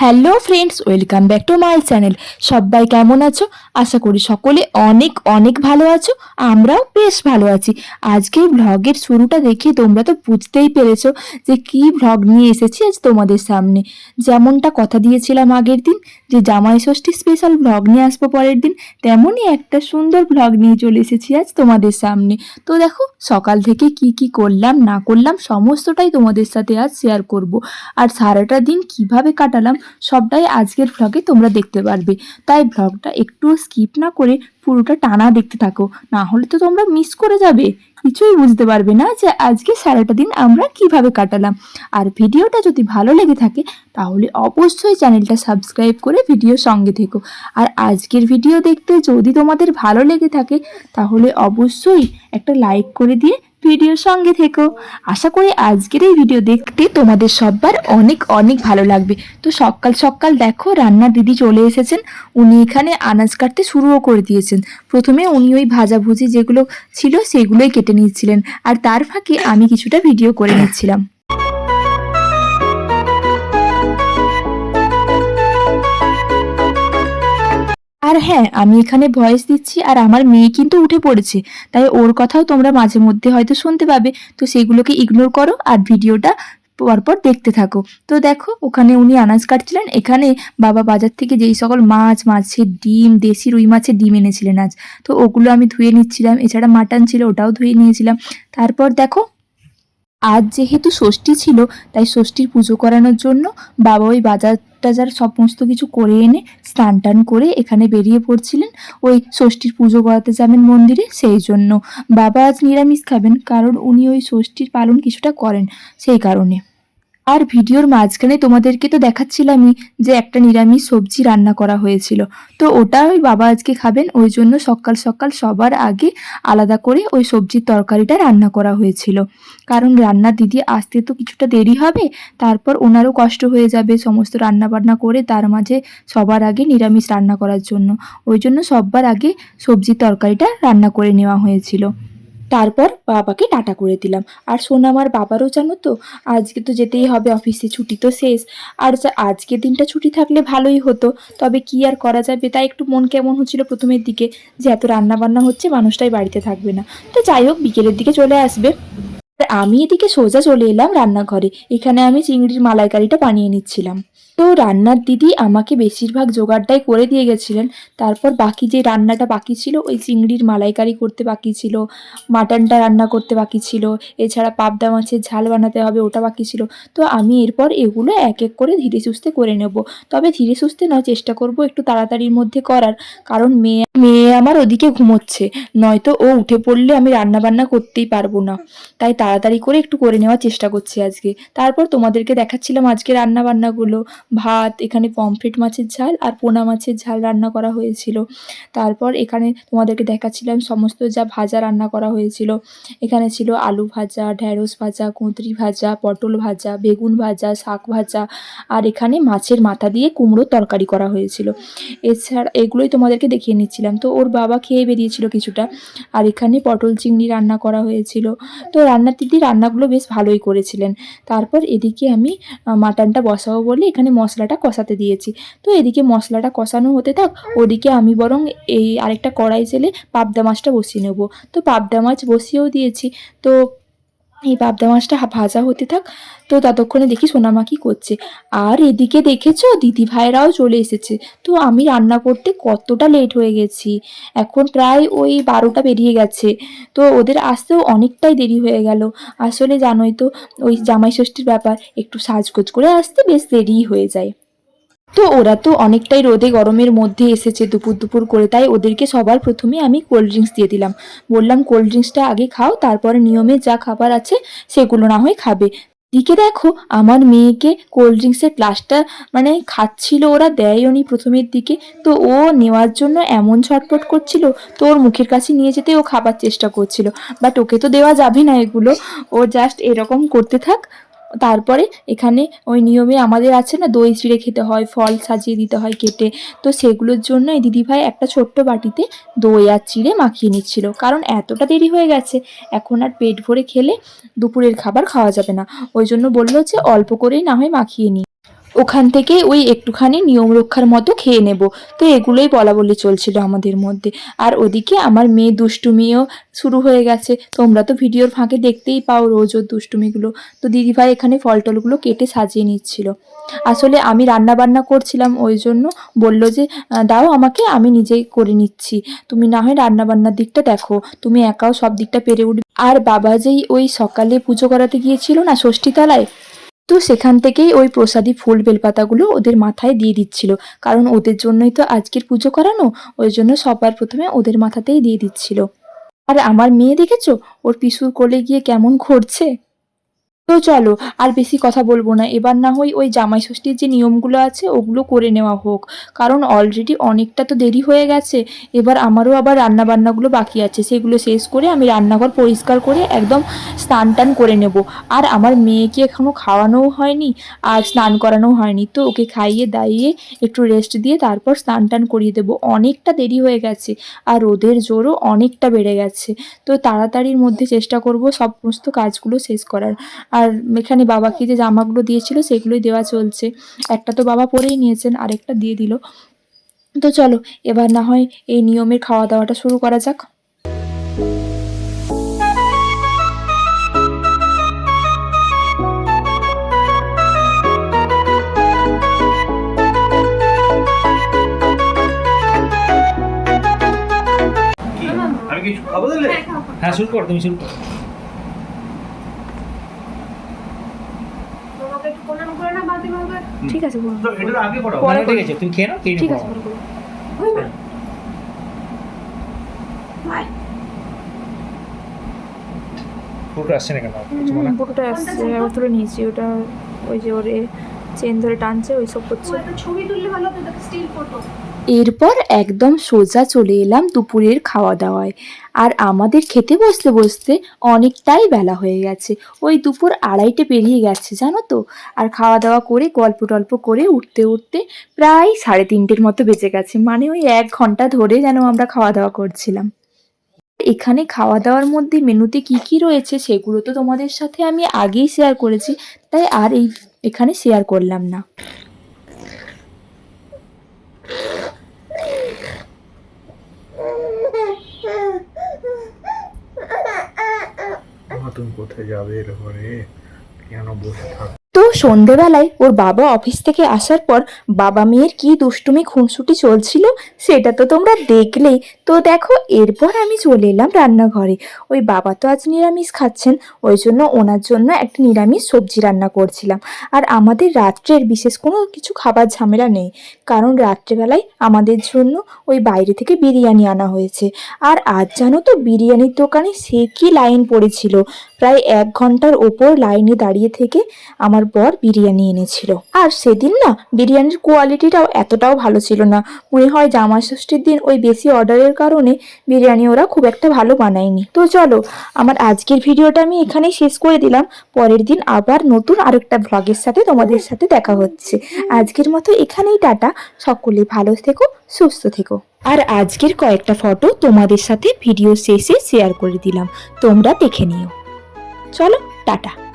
Hello friends welcome back to my channel সবাই কেমন আছো? আশা করি সকলে অনেক অনেক ভালো আছো। আমরাও বেশ ভালো আছি। আজকে ভ্লগের শুরুটা দেখে তোমরা তো বুঝতেই পেরেছ যে কি ভ্লগ নিয়ে এসেছি আজ তোমাদের সামনে। যেমনটা কথা দিয়েছিলাম আগের দিন, যে জামাই ষষ্ঠী স্পেশাল ভ্লগ নিয়ে আসব পরের দিন, তেমনই একটা সুন্দর ভ্লগ নিয়ে চলে এসেছি আজ তোমাদের সামনে। তো দেখো, সকাল থেকে কি কি করলাম, না করলাম, সমস্তটাই তোমাদের সাথে আজ শেয়ার করব। আর সারাটা দিন কীভাবে কাটালাম সবটাই আজকের ভ্লগে তোমরা দেখতে পারবে। তাই ভ্লগটা একটু স্কিপ না করে পুরোটা টানা দেখতে থাকো। না হলে তো তোমরা মিস করে যাবে। কিছুই বুঝতে পারবে না যে আজকে সারাটা দিন আমরা কীভাবে কাটালাম। আর ভিডিওটা যদি ভালো লেগে থাকে, তাহলে অবশ্যই চ্যানেলটা সাবস্ক্রাইব করে ভিডিও সঙ্গে থেকো। আর আজকের ভিডিও দেখতে যদি তোমাদের ভালো লেগে থাকে, তাহলে অবশ্যই একটা লাইক করে দিয়ে ভিডিওর সঙ্গে থেকো। আশা করি আজকের এই ভিডিও দেখতে তোমাদের সববার অনেক অনেক ভালো লাগবে। তো সকাল সকাল দেখো রান্নার দিদি চলে এসেছেন। উনি এখানে আনাজ কাটতে শুরুও করে দিয়েছেন। প্রথমে উনি ওই ভাজাভুজি যেগুলো ছিল সেগুলোই কেটে নিচ্ছিলেন। আর তার ফাঁকে আমি কিছুটা ভিডিও করে নিচ্ছিলাম। আর হ্যাঁ আমি এখানে ভয়েস দিচ্ছি আর আমার মেয়ে কিন্তু উঠে পড়েছে। তাই ওর কথাও তোমরা মাঝে মধ্যে হয়তো শুনতে পাবে। তো সেগুলোকে ইগনোর করো আর ভিডিওটা পরপর দেখতে থাকো। তো দেখো, ওখানে উনি আনাজ কাটছিলেন। এখানে বাবা বাজার থেকে যেই সকল মাছ, মাছের ডিম, দেশি রুই মাছের ডিম এনেছিলেন আজ। তো ওগুলো আমি ধুয়ে নিচ্ছিলাম। এছাড়া মাটন ছিল, ওটাও ধুয়ে নিয়েছিলাম। তারপর দেখো আজ যেহেতু ষষ্ঠী ছিল, তাই ষষ্ঠীর পুজো করানোর জন্য বাবা ওই বাজার টাজার সমস্ত কিছু করে এনে স্নান টান করে এখানে বেরিয়ে পড়ছিলেন ওই ষষ্ঠীর পুজো করাতে যাবেন মন্দিরে, সেই জন্য। বাবা আজ নিরামিষ খাবেন, কারণ উনি ওই ষষ্ঠীর পালন কিছুটা করেন, সেই কারণে। আর ভিডিওর মাঝখানে তোমাদেরকে তো দেখাচ্ছিলামই যে একটা নিরামিষ সবজি রান্না করা হয়েছিল। তো ওটা ওই বাবা আজকে খাবেন, ওই জন্য সকাল সকাল সবার আগে আলাদা করে ওই সবজির তরকারিটা রান্না করা হয়েছিল। কারণ রান্নার দিদি আসতে তো কিছুটা দেরি হবে, তারপর ওনারও কষ্ট হয়ে যাবে সমস্ত রান্না বান্না করে তার মাঝে সবার আগে নিরামিষ রান্না করার জন্য। ওই জন্য সবার আগে সবজির তরকারিটা রান্না করে নেওয়া হয়েছিল। তারপর বাবাকে টাটা করে দিলাম। আর শোন আমার বাবারও জানো তো, আজকে তো যেতেই হবে, অফিসে ছুটি তো শেষ। আর আজকে দিনটা ছুটি থাকলে ভালোই হতো। তবে কি আর করা যাবে তাই একটু মন কেমন হচ্ছিল প্রথমের দিকে। যে এত রান্না বান্না হচ্ছে, মানুষটাই বাড়িতে থাকবে না। তো যাই হোক, বিকেলের দিকে চলে আসবে। আমি এদিকে সোজা চলে এলাম রান্নাঘরে। এখানে আমি চিংড়ির মালাইকারিটা বানিয়ে নিচ্ছিলাম। তো রান্নার দিদি আমাকে বেশিরভাগ জোগাড়টাই করে দিয়ে গেছিলেন। তারপর বাকি যে রান্নাটা বাকি ছিল, ওই চিংড়ির মালাইকারি করতে বাকি ছিল, মাটনটা রান্না করতে বাকি ছিল, এছাড়া পাবদা মাছের ঝাল বানাতে হবে ওটা বাকি ছিল। তো আমি এরপর এগুলো এক এক করে ধীরে সুস্থে করে নেব। তবে ধীরে সুস্থে নয় চেষ্টা করব একটু তাড়াতাড়ির মধ্যে করার। কারণ মেয়ে মেয়ে আমার ওদিকে ঘুমোচ্ছে, নয়তো ও উঠে পড়লে আমি রান্না বান্না করতেই পারব না। তাই তাড়াতাড়ি করে একটু করে নেওয়ার চেষ্টা করছি আজকে। তারপর তোমাদেরকে দেখাচ্ছিলাম আজকে রান্না বান্নাগুলো ভাত, এখানে পমফ্রেট মাছের ঝাল আর পোনা মাছের ঝাল রান্না করা হয়েছিল। তারপর এখানে তোমাদেরকে দেখাচ্ছিলাম সমস্ত যা ভাজা রান্না করা হয়েছিল। এখানে ছিল আলু ভাজা, ঢ্যাঁড়স ভাজা, কুঁদরি ভাজা, পটল ভাজা, বেগুন ভাজা, শাক ভাজা আর এখানে মাছের মাথা দিয়ে কুমড়োর তরকারি করা হয়েছিল। এছাড়া এগুলোই তোমাদেরকে দেখিয়ে নিচ্ছিলাম। তো ওর বাবা খেয়ে বেরিয়েছিল কিছুটা আর এখানে পটল চিংড়ি রান্না করা হয়েছিল। তো রান্নার দিদি রান্নাগুলো বেশ ভালোই করেছিলেন। তারপর এদিকে আমি মাটনটা বসাবো বলে এখানে মশলাটা কষাতে দিয়েছি। তো এদিকে মশলাটা কষানো হতে থাক, ওদিকে আমি বরং এই আরেকটা কড়াই জেলে পাবদা মাছটা বসিয়ে নেব। তো পাবদা মাছ বসিয়েও দিয়েছি। তো এই পাবদা মাছটা ভাজা হতে থাক। তো ততক্ষণে দেখি সোনামা কি করছে। আর এদিকে দেখেছ? দিদি ভাইরাও চলে এসেছে। তো আমি রান্না করতে কতটা লেট হয়ে গেছি। এখন প্রায় ওই বারোটা বেরিয়ে গেছে। তো ওদের আসতেও অনেকটাই দেরি হয়ে গেল। আসলে জানোই তো, ওই জামাই ষষ্ঠীর ব্যাপার। একটু সাজগোজ করে আসতে বেশ দেরিই হয়ে যায়। তো ওরা তো অনেকটাই রোদে গরমের মধ্যে এসেছে দুপুর দুপুর করে, তাই ওদেরকে সবার প্রথমে আমি কোল্ড ড্রিঙ্কস দিয়ে দিলাম। বললাম কোল্ড ড্রিঙ্কসটা আগে খাও, তারপরে নিয়মে যা খাবার আছে সেগুলো না হয় খাবে। দিকে দেখো, আমার মেয়েকে কোল্ড ড্রিঙ্কসের গ্লাসটা মানে খাচ্ছিল, ওরা দেয় উনি প্রথমের দিকে। তো ও নেওয়ার জন্য এমন ছটপট করছিল তো ওর মুখের কাছে নিয়ে যেতে ও খাবার চেষ্টা করছিল। বাট ওকে তো দেওয়া যাবে না এগুলো, ও জাস্ট এরকম করতে থাক তারপরে এখানে ওই নিয়মে আমাদের আছে না, দই চিড়ে খেতে হয়, ফল সাজিয়ে দিতে হয় কেটে। তো সেগুলোর জন্য এই দিদিভাই একটা ছোট্ট বাটিতে দই আর চিড়ে মাখিয়ে নিচ্ছিল। কারণ এতটা দেরি হয়ে গেছে, এখন আর পেট ভরে খেলে দুপুরের খাবার খাওয়া যাবে না। ওই জন্য বলল যে অল্প করেই না হয় মাখিয়ে নিই ওখান থেকে ওই একটুখানি নিয়ম রক্ষার মতো খেয়ে নেব। তো এগুলোই বলা বলি চলছিল আমাদের মধ্যে। আর ওদিকে আমার মেয়ে দুষ্টুমিও শুরু হয়ে গেছে। তোমরা তো ভিডিওর ফাঁকে দেখতেই পাও রোজ ওর দুষ্টুমিগুলো। তো দিদিভাই এখানে ফল টলগুলো কেটে সাজিয়ে নিচ্ছিল। আসলে আমি রান্না বান্না করছিলাম ওই জন্য। বলল যে দাও আমাকে, আমি নিজেই করে নিচ্ছি। তুমি না হয় রান্না বান্নার দিকটা দেখো। তুমি একাও সব দিকটা পেরে উঠবে। আর বাবা যেই ওই সকালে পুজো করাতে গিয়েছিল না ষষ্ঠীতলায় তো সেখান থেকেই ওই প্রসাদী ফুল বেলপাতাগুলো ওদের মাথায় দিয়ে দিচ্ছিল। কারণ ওদের জন্যই তো আজকের পুজো করানো, ওই জন্য সবার প্রথমে ওদের মাথাতেই দিয়ে দিচ্ছিল। আর আমার মেয়ে দেখেছ? ওর পিসুর কোলে গিয়ে কেমন ঘুরছে? তো চলো, আর বেশি কথা বলব না। এবার না হয় ওই জামাই ষষ্ঠীর যে নিয়মগুলো আছে, ওগুলো করে নেওয়া হোক। কারণ অলরেডি অনেকটা তো দেরি হয়ে গেছে। এবার আমারও আবার রান্না বান্নাগুলো বাকি আছে। সেগুলো শেষ করে আমি রান্নাঘর পরিষ্কার করে একদম স্নান টান করে নেব। আর আমার মেয়েকে এখনও খাওয়ানোও হয়নি, আর স্নান করানোও হয়নি। তো ওকে খাইয়ে দাইয়ে একটু রেস্ট দিয়ে তারপর স্নান টান করিয়ে দেবো। অনেকটা দেরি হয়ে গেছে, আর রোদের জোরও অনেকটা বেড়ে গেছে। তো তাড়াতাড়ির মধ্যে চেষ্টা করব সমস্ত কাজগুলো শেষ করার। আর এখানে বাবাকে যে জামাগুলো দিয়েছিল সেগুলোই দেওয়া চলছে। একটা তো বাবা পরেই নিয়েছেন আরেকটা দিয়ে দিল। তো চলো এবার না হয় এই নিয়মের খাওয়া দাওয়াটা শুরু করা যাক। দিলে হ্যাঁ শুরু কর তুমি শুরু করো তোমাকে একটু প্রণাম করে না বাদি বাবা ঠিক আছে বলুন। পরে ঠিক আছে তুমি খেয়ে নাও ঠিক আছে পরে করব। ভাই পুরোটা আসছে না কেন কিছু হুম, পুরোটা আসছে আবার তুলে নিয়েছি ওটা ওই যে ওরে চেন ধরে টানছে ওই সব করছে। ছবি তুললে ভালো হতো স্টিল ফটো এরপর একদম সোজা চলে এলাম দুপুরের খাওয়া দাওয়ায় আর আমাদের খেতে বসতে বসতে অনেকটাই বেলা হয়ে গেছে। ওই দুপুর আড়াইটে পেরিয়ে গেছে, জানো তো? আর খাওয়া দাওয়া করে গল্প টল্প করে উঠতে উঠতে প্রায় সাড়ে তিনটের মতো বেজে গেছে। মানে ওই এক ঘণ্টা ধরে যেন আমরা খাওয়া দাওয়া করছিলাম। এখানে খাওয়া দাওয়ার মধ্যে মেনুতে কি কি রয়েছে সেগুলো তো তোমাদের সাথে আমি আগেই শেয়ার করেছি, তাই আর এই এখানে শেয়ার করলাম না। তুমি কোথায় যাবে এরপরে? কেন বসে থাক? সন্ধেবেলায় ওর বাবা অফিস থেকে আসার পর বাবা মেয়ের কি দুষ্টুমি, খুনসুটি চলছিল সেটা তো তোমরা দেখলেই। তো দেখো, এরপর আমি চলে এলাম রান্নাঘরে। ওই বাবা তো আজ নিরামিষ খাচ্ছেন, ওই জন্য ওনার জন্য একটা নিরামিষ সবজি রান্না করছিলাম। আর আমাদের রাত্রের বিশেষ কোনো কিছু খাবার ঝামেলা নেই, কারণ রাত্রেবেলায় আমাদের জন্য ওই বাইরে থেকে বিরিয়ানি আনা হয়েছে। আর আজ জানো তো বিরিয়ানির দোকানে সে কি লাইন পড়েছিল? প্রায় এক ঘণ্টার ওপর লাইনে দাঁড়িয়ে থেকে আমার বর বিরিয়ানি এনেছিল। আর সেদিন না, বিরিয়ানির কোয়ালিটিটাও এতটাও ভালো ছিল না। মনে হয় জামা ষষ্ঠীর দিন ওই বেশি অর্ডারের কারণে বিরিয়ানি ওরা খুব একটা ভালো বানায়নি। তো চলো, আমার আজকের ভিডিওটা আমি এখানেই শেষ করে দিলাম। পরের দিন আবার নতুন আরেকটা ভ্লগের সাথে তোমাদের সাথে দেখা হচ্ছে। আজকের মতো এখানেই টাটা। সকলে ভালো থেকো, সুস্থ থেকো। আর আজকের কয়েকটা ফটো তোমাদের সাথে ভিডিও শেষে শেয়ার করে দিলাম। তোমরা দেখে নিও। চলো টাটা।